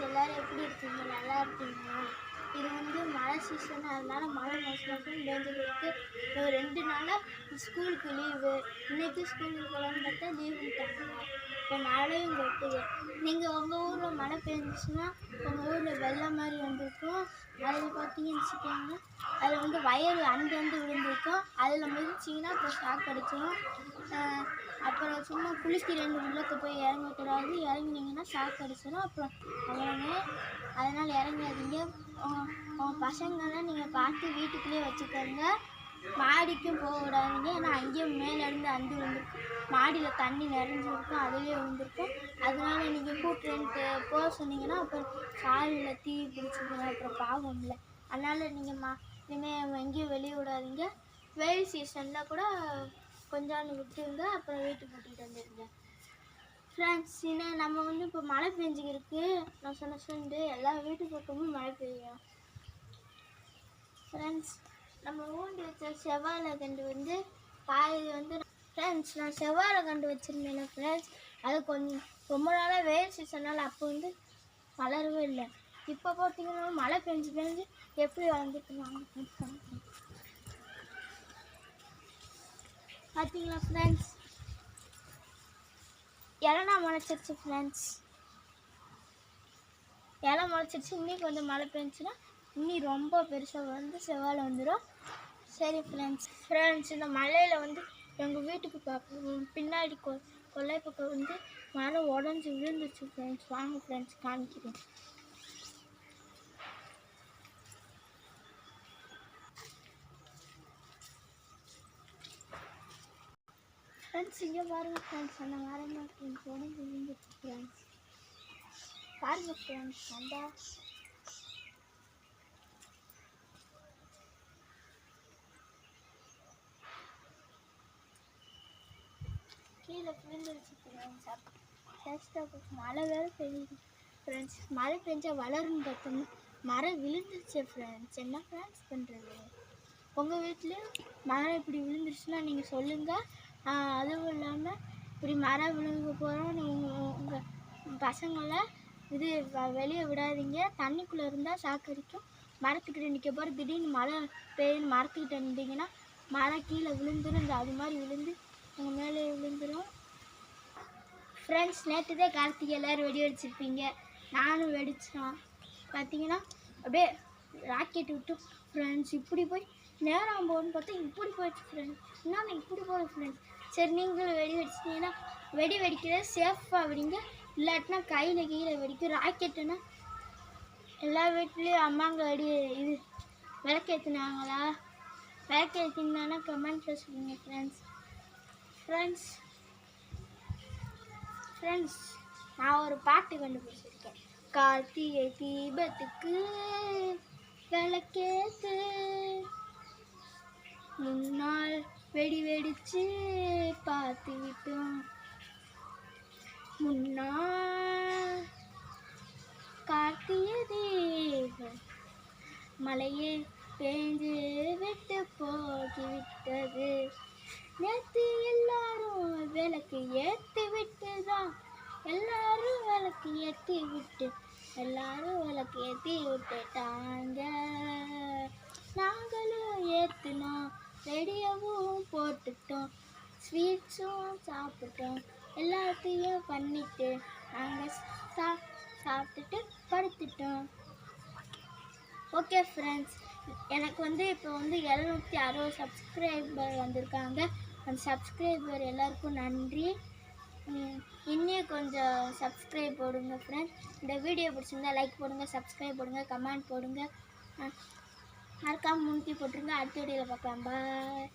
Friends எல்லோரும் எப்படி இருக்கீங்க? நல்லா இருக்கீங்களா? இது வந்து மழை சீசன் அதனால மழை மாதம் பேஞ்சிட்டு இருக்குது ஒரு ரெண்டு நாளாக ஸ்கூலுக்கு லீவு இன்னைக்கு ஸ்கூலுக்கு போகலான்னு பார்த்தா லீவ் விட்டாங்க. இப்போ மழையும் கொட்டுது நீங்கள் உங்கள் ஊரில் மழை பெஞ்சிச்சுன்னா உங்கள் ஊரில் வெள்ளம் மாதிரி வந்திருக்கும். அதில் பார்த்தீங்கன்னு வச்சுக்கோங்க. அதில் வந்து வயல் அங்கேருந்து விழுந்திருக்கும். அதில் மிதிச்சிங்கன்னா அப்புறம் ஷாக் அடிச்சிடும் அப்புறம் சும்மா குளிக்கிறேன் உள்ளக்க போய் இறங்கக்கூடாது. இறங்குனீங்கன்னா ஷாக் அடிச்சிடும் அப்புறம் அவ்வளோங்க அதனால் இறங்காதீங்க. உங்கள் பசங்களாம் நீங்கள் பார்த்து வீட்டுக்குள்ளேயே வச்சுக்கோங்க. மாடிக்கும் போக விடாதீங்க ஏன்னா அங்கேயும் மேலேருந்து அண்டு விழுந்திருக்கும். மாடியில் தண்ணி நிறைஞ்சிருக்கும். அதுலேயே விழுந்திருக்கும். அதனால நீங்கள் கூட்டுறேன்ட்டு போக சொன்னீங்கன்னா அப்புறம் காலில் தீ பிடிச்சிக்கணும் அப்புறம் பாவம்ல. அதனால் நீங்கள் மா இனிமேல் எங்கேயும் வெளியே விடாதீங்க. வெயில் சீசனில் கூட கொஞ்சம் விட்டுருங்க அப்புறம் வீட்டுக்கு கூட்டிகிட்டு வந்துடுங்க ஃப்ரெண்ட்ஸ் என்ன நம்ம வந்து இப்போ மழை பெஞ்சிக்கிருக்கு. நான் சொன்ன சொண்டு எல்லா வீட்டு பக்கமும் மழை பெய்யும். ஃப்ரெண்ட்ஸ் நம்ம ஊண்டி வச்ச செவ்வாழை கண்டு வந்து பாதி வந்து ஃப்ரெண்ட்ஸ் நான் செவ்வாழை கண்டு வச்சுருந்தேன் ஃப்ரெண்ட்ஸ் அது கொஞ்சம் ரொம்ப நாளாக வெயில் சீசனால் அப்போ வந்து வளரவே இல்லை. இப்போ பார்த்தீங்கன்னா மழை பெஞ்சு பெஞ்சு எப்படி வளர்ந்துட்டு வளர்ந்துருக்குனாங்க பார்த்தீங்களா ஃப்ரெண்ட்ஸ் இலனா முளைச்சிருச்சு ஃப்ரெண்ட்ஸ் இலை முளைச்சிருச்சு. இன்னும் கொஞ்சம் மழை பெஞ்சுன்னா இன்னும் ரொம்ப பெருசாக வந்து செவ்வாழை வந்துடும் சரி ஃப்ரெண்ட்ஸ் ஃப்ரெண்ட்ஸ் இந்த மலையில் வந்து எங்கள் வீட்டுக்கு பக்கம் பின்னாடி கொ கொல்லை பக்கம் வந்து மரம் உடஞ்சி விழுந்துச்சு ஃப்ரெண்ட்ஸ் வாங்க ஃப்ரெண்ட்ஸ் காமிக்கிறேன். ஃப்ரெண்ட்ஸ் இங்கே பாருங்க ஃப்ரெண்ட்ஸ் அந்த மரம் தான் ஃப்ரெண்ட்ஸ் உடஞ்சி விழுந்துச்சு ஃப்ரெண்ட்ஸ் பாருங்க ஃப்ரெண்ட்ஸ் அந்த கீழே விழுந்துருச்சு ஃப்ரெண்ட்ஸ் ஜஸ்ட்டாக மழை வேறு பெய்யுது. ஃப்ரெண்ட்ஸ் மழை பெஞ்சால் வளரும்னு பார்த்தோம்னா மரம் விழுந்துருச்சு ஃப்ரெண்ட்ஸ் என்ன ஃப்ரெண்ட்ஸ் பண்ணுறது உங்கள் வீட்லேயும் மரம் இப்படி விழுந்துருச்சுன்னா நீங்கள் சொல்லுங்கள் அதுவும் இல்லாமல் இப்படி மரம் விழுங்க போகிறோம் நீங்கள் உங்கள் பசங்களை இது வ- வெளியே விடாதீங்க. தண்ணிக்குள்ளே இருந்தால் சாக்கடிக்கும் மரத்துக்கிட்ட நிற்க போகிற திடீர்னு மழை பெய்யுன்னு மரத்துக்கிட்ட நின்றீங்கன்னா மரம் கீழே விழுந்துடும் இந்த அது மாதிரி விழுந்து உங்கள் மேலே விழுந்துடும் ஃப்ரெண்ட்ஸ் நேற்று தான் கார்த்திகை எல்லோரும் வெடி வெடிச்சிருப்பீங்க. நானும் வெடிச்சோம். பார்த்தீங்கன்னா அப்படியே ராக்கெட் விட்டு ஃப்ரெண்ட்ஸ் இப்படி போய் நேரம் போகணும்னு பார்த்தா இப்படி போயிடுச்சு ஃப்ரெண்ட்ஸ் என்னன்னா இப்படி போகல ஃப்ரெண்ட்ஸ் சரி நீங்களும் வெடி வெடிச்சிட்டீங்கன்னா வெடி வெடிக்கிறது சேஃபாக வெடிங்க. இல்லாட்டினா கையில் கீழே வெடிக்கும் ராக்கெட்டுன்னா எல்லா வீட்லேயும் அம்மாங்க வெடி இது விளக்கேற்றுனாங்களா விளக்கேற்றிருந்தானா கமெண்ட்டில் சொல்லுங்கள் ஃப்ரெண்ட்ஸ் ஃப்ரெண்ட்ஸ் ஃப்ரெண்ட்ஸ் நான் ஒரு பாட்டு கண்டுபிடிச்சிருக்கேன். கார்த்திகை தீபத்துக்கு விளக்கேற்று முன்னால் வெடி வெடிச்சு பார்த்து விட்டோம் முன்னால் கார்த்திகை தீபம் மலையே பேஞ்சு விட்டு போகிவிட்டது நேற்று எல்லாரும் விளக்கு ஏத்தி விட்டுதான். எல்லாரும் விளக்கு ஏற்றி விட்டு எல்லாரும் விளக்கு ஏற்றி விட்டுட்டாங்க. நாங்களும் ஏற்றினோம் ரெடியாகவும் போட்டுட்டோம். ஸ்வீட்ஸும் சாப்பிட்டோம். எல்லாத்தையும் பண்ணிட்டு நாங்கள் சா சாப்பிட்டுட்டு படுத்துட்டோம். ஓகே ஃப்ரெண்ட்ஸ் எனக்கு வந்து இப்போ வந்து எழுநூற்றி அறுபது சப்ஸ்கிரைபர் வந்திருக்காங்க. அந்த சப்ஸ்கிரைபர் எல்லாருக்கும் நன்றி. இன்னும் கொஞ்சம் சப்ஸ்கிரைப் போடுங்க ஃப்ரெண்ட்ஸ் இந்த வீடியோ பிடிச்சிருந்தா லைக் போடுங்க சப்ஸ்கிரைப் போடுங்க கமெண்ட் போடுங்க. மறக்காமல் மறக்காம முன்கி போட்டுருங்க அடுத்த வீடியோவில் பார்க்கலாம் பாய்